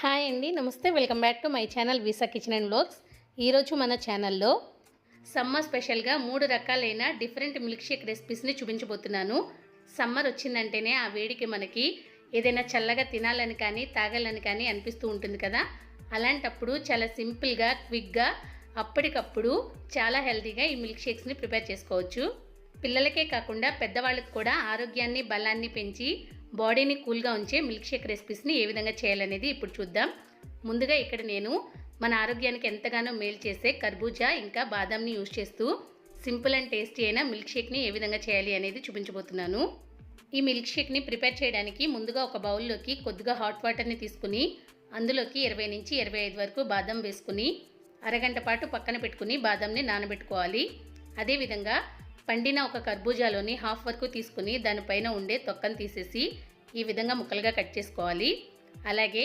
Hi అండి నమస్తే. Welcome back to my channel Visa kitchen and blogs ఈరోజు మన ఛానల్లో సమ్మర్ స్పెషల్గా మూడు రకాలైన డిఫరెంట్ మిల్క్ షేక్ రెసిపీస్ని చూపించబోతున్నాను. సమ్మర్ వచ్చిందంటేనే ఆ వేడికి మనకి ఏదైనా చల్లగా తినాలని కానీ తాగాలని కానీ అనిపిస్తూ ఉంటుంది కదా. అలాంటప్పుడు చాలా సింపుల్గా క్విక్గా అప్పటికప్పుడు చాలా హెల్తీగా ఈ మిల్క్ షేక్స్ని ప్రిపేర్ చేసుకోవచ్చు. పిల్లలకే కాకుండా పెద్దవాళ్ళకి కూడా ఆరోగ్యాన్ని బలాన్ని పెంచి బాడీని కూల్గా ఉంచే మిల్క్ షేక్ రెసిపీస్ని ఏ విధంగా చేయాలనేది ఇప్పుడు చూద్దాం. ముందుగా ఇక్కడ నేను మన ఆరోగ్యానికి ఎంతగానో మేలు చేసే కర్బూజా ఇంకా బాదాంని యూజ్ చేస్తూ సింపుల్ అండ్ టేస్టీ అయిన మిల్క్ షేక్ని ఏ విధంగా చేయాలి అనేది చూపించబోతున్నాను. ఈ మిల్క్ షేక్ని ప్రిపేర్ చేయడానికి ముందుగా ఒక బౌల్లోకి కొద్దిగా హాట్ వాటర్ని తీసుకుని అందులోకి ఇరవై నుంచి ఇరవై ఐదు వరకు బాదం వేసుకుని అరగంట పాటు పక్కన పెట్టుకుని బాదంని నానబెట్టుకోవాలి. అదేవిధంగా పండిన ఒక కర్బూజాలోని హాఫ్ వరకు తీసుకుని దానిపైన ఉండే తొక్కను తీసేసి ఈ విధంగా ముక్కలుగా కట్ చేసుకోవాలి. అలాగే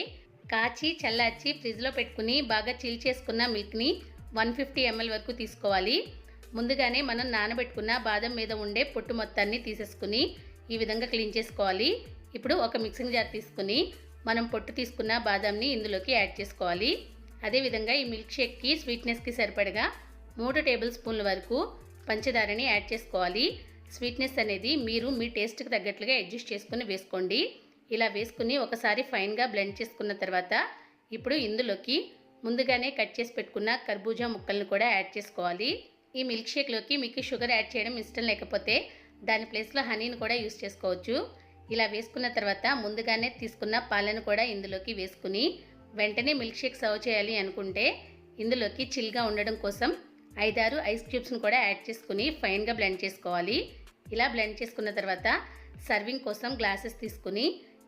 కాచి చల్లార్చి ఫ్రిడ్జ్లో పెట్టుకుని బాగా చిల్ చేసుకున్న మిల్క్ని వన్ ఫిఫ్టీ ఎంఎల్ వరకు తీసుకోవాలి. ముందుగానే మనం నానబెట్టుకున్న బాదం మీద ఉండే పొట్టు మొత్తాన్ని తీసేసుకుని ఈ విధంగా క్లీన్ చేసుకోవాలి. ఇప్పుడు ఒక మిక్సింగ్ జార్ తీసుకుని మనం పొట్టు తీసుకున్న బాదంని ఇందులోకి యాడ్ చేసుకోవాలి. అదేవిధంగా ఈ మిల్క్ షేక్కి స్వీట్నెస్కి సరిపడగా మూడు టేబుల్ స్పూన్ల వరకు పంచదారని యాడ్ చేసుకోవాలి. స్వీట్నెస్ అనేది మీరు మీ టేస్ట్కి తగ్గట్లుగా అడ్జస్ట్ చేసుకుని వేసుకోండి. ఇలా వేసుకుని ఒకసారి ఫైన్గా బ్లెండ్ చేసుకున్న తర్వాత ఇప్పుడు ఇందులోకి ముందుగానే కట్ చేసి పెట్టుకున్న కర్బూజా ముక్కలను కూడా యాడ్ చేసుకోవాలి. ఈ మిల్క్ షేక్లోకి మీకు షుగర్ యాడ్ చేయడం ఇష్టం లేకపోతే దాని ప్లేస్లో హనీని కూడా యూస్ చేసుకోవచ్చు. ఇలా వేసుకున్న తర్వాత ముందుగానే తీసుకున్న పాలను కూడా ఇందులోకి వేసుకుని వెంటనే మిల్క్ షేక్ సర్వ్ చేయాలి అనుకుంటే ఇందులోకి చిల్గా ఉండడం కోసం ఐదారు ఐస్ క్యూబ్స్ని కూడా యాడ్ చేసుకుని ఫైన్గా బ్లెండ్ చేసుకోవాలి. ఇలా బ్లెండ్ చేసుకున్న తర్వాత సర్వింగ్ కోసం గ్లాసెస్ తీసుకుని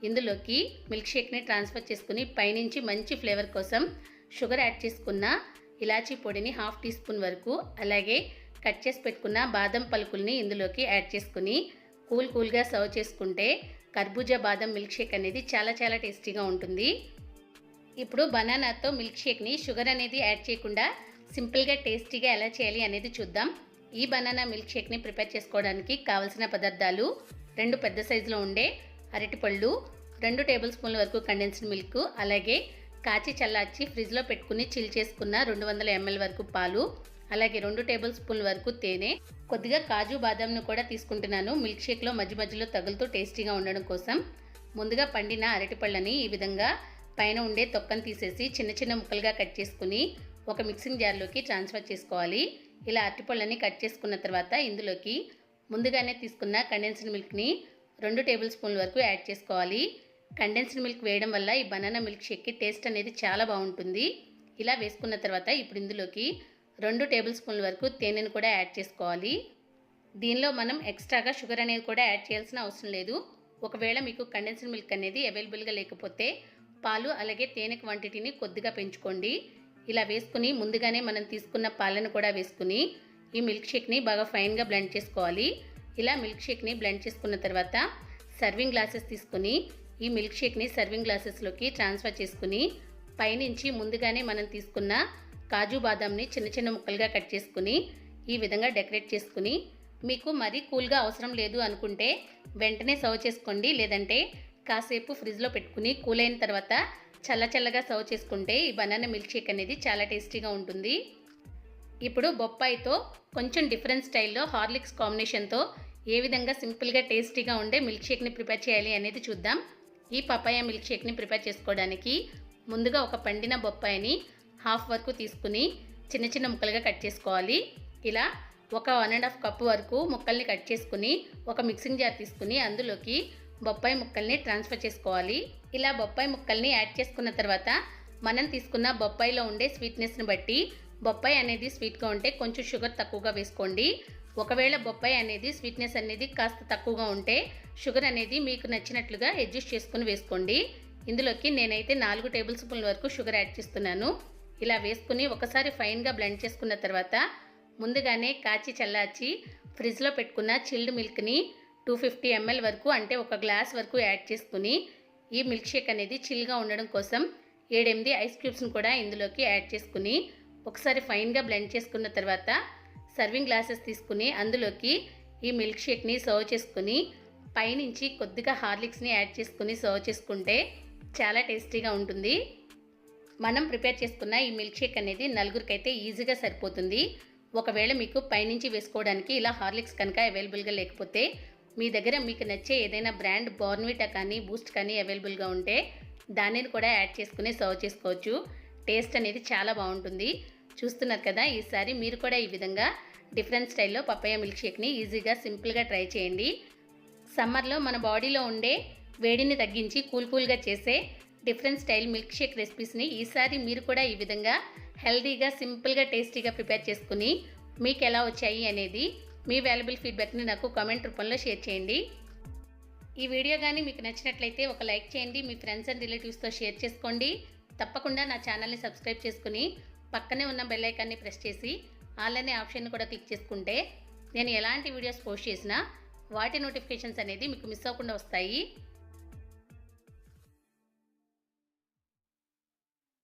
ఇందులోకి మిల్క్ షేక్ని ట్రాన్స్ఫర్ చేసుకుని పైనుంచి మంచి ఫ్లేవర్ కోసం షుగర్ యాడ్ చేసుకున్న ఇలాచీ పొడిని హాఫ్ టీ స్పూన్ వరకు అలాగే కట్ చేసి పెట్టుకున్న బాదం పలుకుల్ని ఇందులోకి యాడ్ చేసుకుని కూల్ కూల్గా సర్వ్ చేసుకుంటే కర్బూజా బాదం మిల్క్ షేక్ అనేది చాలా చాలా టేస్టీగా ఉంటుంది. ఇప్పుడు బనానాతో మిల్క్ షేక్ని షుగర్ అనేది యాడ్ చేయకుండా సింపుల్గా టేస్టీగా ఎలా చేయాలి అనేది చూద్దాం. ఈ బనానా మిల్క్ షేక్ని ప్రిపేర్ చేసుకోవడానికి కావలసిన పదార్థాలు రెండు పెద్ద సైజులో ఉండే అరటిపళ్ళు రెండు టేబుల్ స్పూన్ల వరకు కండెన్స్డ్ మిల్క్ అలాగే కాచి చల్లార్చి ఫ్రిడ్జ్లో పెట్టుకుని చిల్ చేసుకున్న రెండు వందల ఎంఎల్ వరకు పాలు అలాగే రెండు టేబుల్ స్పూన్ల వరకు తేనె కొద్దిగా కాజు బాదాంను కూడా తీసుకుంటున్నాను. మిల్క్ షేక్లో మధ్య మధ్యలో తగులుతూ టేస్టీగా ఉండడం కోసం. ముందుగా పండిన అరటిపళ్ళని ఈ విధంగా పైన ఉండే తొక్కను తీసేసి చిన్న చిన్న ముక్కలుగా కట్ చేసుకుని ఒక మిక్సింగ్ జార్లోకి ట్రాన్స్ఫర్ చేసుకోవాలి. ఇలా అరటిపళ్ళని కట్ చేసుకున్న తర్వాత ఇందులోకి ముందుగానే తీసుకున్న కండెన్స్డ్ మిల్క్ని రెండు టేబుల్ స్పూన్ల వరకు యాడ్ చేసుకోవాలి. కండెన్స్డ్ మిల్క్ వేయడం వల్ల ఈ బనానా మిల్క్ షేక్కి టేస్ట్ అనేది చాలా బాగుంటుంది. ఇలా వేసుకున్న తర్వాత ఇప్పుడు ఇందులోకి రెండు టేబుల్ స్పూన్ల వరకు తేనెను కూడా యాడ్ చేసుకోవాలి. దీనిలో మనం ఎక్స్ట్రాగా షుగర్ అనేది కూడా యాడ్ చేయాల్సిన అవసరం లేదు. ఒకవేళ మీకు కండెన్స్డ్ మిల్క్ అనేది అవైలబుల్గా లేకపోతే పాలు అలాగే తేనె క్వాంటిటీని కొద్దిగా పెంచుకోండి. ఇలా వేసుకుని ముందుగానే మనం తీసుకున్న పాలను కూడా వేసుకుని ఈ మిల్క్ షేక్ని బాగా ఫైన్గా బ్లెండ్ చేసుకోవాలి. ఇలా మిల్క్ షేక్ని బ్లెండ్ చేసుకున్న తర్వాత సర్వింగ్ గ్లాసెస్ తీసుకుని ఈ మిల్క్ షేక్ని సర్వింగ్ గ్లాసెస్లోకి ట్రాన్స్ఫర్ చేసుకుని పైనుంచి ముందుగానే మనం తీసుకున్న కాజు బాదాంని చిన్న చిన్న ముక్కలుగా కట్ చేసుకుని ఈ విధంగా డెకరేట్ చేసుకుని మీకు మరీ కూల్గా అవసరం లేదు అనుకుంటే వెంటనే సర్వ్ చేసుకోండి. లేదంటే కాసేపు ఫ్రిడ్జ్లో పెట్టుకుని కూల్ అయిన తర్వాత చల్ల చల్లగా సర్వ్ చేసుకుంటే ఈ బనానా మిల్క్ షేక్ అనేది చాలా టేస్టీగా ఉంటుంది. ఇప్పుడు బొప్పాయితో కొంచెం డిఫరెంట్ స్టైల్లో హార్లిక్స్ కాంబినేషన్తో ఏ విధంగా సింపుల్గా టేస్టీగా ఉండే మిల్క్ షేక్ని ప్రిపేర్ చేయాలి అనేది చూద్దాం. ఈ పపాయ మిల్క్ షేక్ని ప్రిపేర్ చేసుకోవడానికి ముందుగా ఒక పండిన బొప్పాయిని హాఫ్ వరకు తీసుకుని చిన్న చిన్న ముక్కలుగా కట్ చేసుకోవాలి. ఇలా ఒక వన్ అండ్ హాఫ్ కప్ వరకు ముక్కల్ని కట్ చేసుకుని ఒక మిక్సింగ్ జార్ తీసుకుని అందులోకి బొప్పాయి ముక్కల్ని ట్రాన్స్ఫర్ చేసుకోవాలి. ఇలా బొప్పాయి ముక్కల్ని యాడ్ చేసుకున్న తర్వాత మనం తీసుకున్న బొప్పాయిలో ఉండే స్వీట్నెస్ని బట్టి బొప్పాయి అనేది స్వీట్గా ఉంటే కొంచెం షుగర్ తక్కువగా వేసుకోండి. ఒకవేళ బొప్పాయి అనేది స్వీట్నెస్ అనేది కాస్త తక్కువగా ఉంటే షుగర్ అనేది మీకు నచ్చినట్లుగా అడ్జస్ట్ చేసుకుని వేసుకోండి. ఇందులోకి నేనైతే నాలుగు టేబుల్ స్పూన్ల వరకు షుగర్ యాడ్ చేస్తున్నాను. ఇలా వేసుకుని ఒకసారి ఫైన్గా బ్లెండ్ చేసుకున్న తర్వాత ముందుగానే కాచి చల్లార్చి ఫ్రిడ్జ్లో పెట్టుకున్న చిల్డ్ మిల్క్ని టూ ఫిఫ్టీ ఎంఎల్ వరకు అంటే ఒక గ్లాస్ వరకు యాడ్ చేసుకుని ఈ మిల్క్ షేక్ అనేది చిల్గా ఉండడం కోసం ఏడెనిమిది ఐస్ క్యూబ్స్ని కూడా ఇందులోకి యాడ్ చేసుకుని ఒకసారి ఫైన్గా బ్లెండ్ చేసుకున్న తర్వాత సర్వింగ్ గ్లాసెస్ తీసుకుని అందులోకి ఈ మిల్క్ షేక్ని సర్వ్ చేసుకుని పైనుంచి కొద్దిగా హార్లిక్స్ని యాడ్ చేసుకుని సర్వ్ చేసుకుంటే చాలా టేస్టీగా ఉంటుంది. మనం ప్రిపేర్ చేసుకున్న ఈ మిల్క్ షేక్ అనేది నలుగురికైతే ఈజీగా సరిపోతుంది. ఒకవేళ మీకు పైనుంచి వేసుకోవడానికి ఇలా హార్లిక్స్ కనుక అవైలబుల్గా లేకపోతే మీ దగ్గర మీకు నచ్చే ఏదైనా బ్రాండ్ బోర్న్విటా కానీ బూస్ట్ కానీ అవైలబుల్గా ఉంటే దానిని కూడా యాడ్ చేసుకుని సర్వ్ చేసుకోవచ్చు. టేస్ట్ అనేది చాలా బాగుంటుంది. చూస్తున్నారు కదా ఈసారి మీరు కూడా ఈ విధంగా డిఫరెంట్ స్టైల్లో పప్పయ్య మిల్క్ షేక్ని ఈజీగా సింపుల్గా ట్రై చేయండి. సమ్మర్లో మన బాడీలో ఉండే వేడిని తగ్గించి కూల్ కూల్గా చేసే డిఫరెంట్ స్టైల్ మిల్క్ షేక్ రెసిపీస్ని ఈసారి మీరు కూడా ఈ విధంగా హెల్దీగా సింపుల్గా టేస్టీగా ప్రిపేర్ చేసుకుని మీకు ఎలా వచ్చాయి అనేది మీ వాల్యుబుల్ ఫీడ్బ్యాక్ని నాకు కామెంట్ రూపంలో షేర్ చేయండి. ఈ వీడియో కానీ మీకు నచ్చినట్లయితే ఒక లైక్ చేయండి మీ ఫ్రెండ్స్ అండ్ రిలేటివ్స్తో షేర్ చేసుకోండి. తప్పకుండా నా ఛానల్ని సబ్స్క్రైబ్ చేసుకుని పక్కనే ఉన్న బెల్ ఐకాన్ని ప్రెస్ చేసి ఆల్ అనే ఆప్షన్ కూడా క్లిక్ చేసుకుంటే నేను ఎలాంటి వీడియోస్ పోస్ట్ చేసినా వాటి నోటిఫికేషన్స్ అనేది మీకు మిస్ అవ్వకుండా వస్తాయి.